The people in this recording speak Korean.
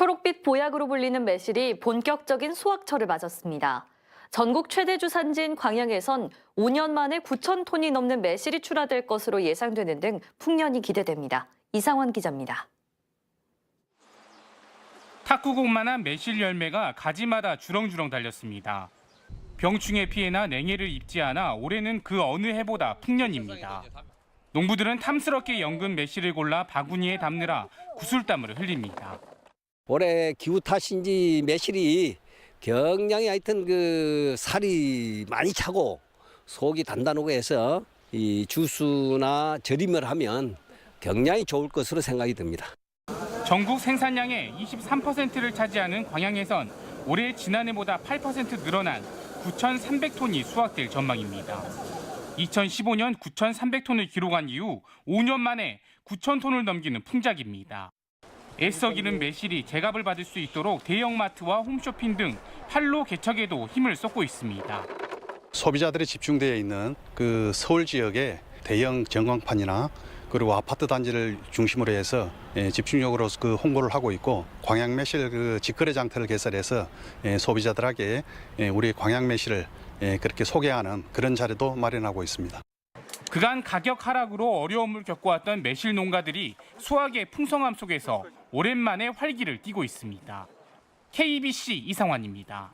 초록빛 보약으로 불리는 매실이 본격적인 수확철을 맞았습니다. 전국 최대 주산지인 광양에선 5년 만에 9천 톤이 넘는 매실이 출하될 것으로 예상되는 등 풍년이 기대됩니다. 이상원 기자입니다. 탁구공만한 매실 열매가 가지마다 주렁주렁 달렸습니다. 병충해 피해나 냉해를 입지 않아 올해는 그 어느 해보다 풍년입니다. 농부들은 탐스럽게 연근 매실을 골라 바구니에 담느라 구슬땀을 흘립니다. 올해 기후 탓인지 매실이 경량이 하여튼 그 살이 많이 차고 속이 단단하고 해서 이 주스나 절임을 하면 경량이 좋을 것으로 생각이 듭니다. 전국 생산량의 23%를 차지하는 광양에선 올해 지난해보다 8% 늘어난 9,300톤이 수확될 전망입니다. 2015년 9,300톤을 기록한 이후 5년 만에 9,000톤을 넘기는 풍작입니다. 애써 기른 매실이 제값을 받을 수 있도록 대형마트와 홈쇼핑 등 판로 개척에도 힘을 쏟고 있습니다. 소비자들이 집중되어 있는 그 서울 지역의 대형 전광판이나 그리고 아파트 단지를 중심으로 해서 예, 집중적으로 그 홍보를 하고 있고 광양 매실 그 직거래 장터를 개설해서 예, 소비자들에게 예, 우리 광양 매실을 예, 그렇게 소개하는 그런 자리도 마련하고 있습니다. 그간 가격 하락으로 어려움을 겪어왔던 매실 농가들이 수확의 풍성함 속에서 오랜만에 활기를 띠고 있습니다. KBC 이상환입니다.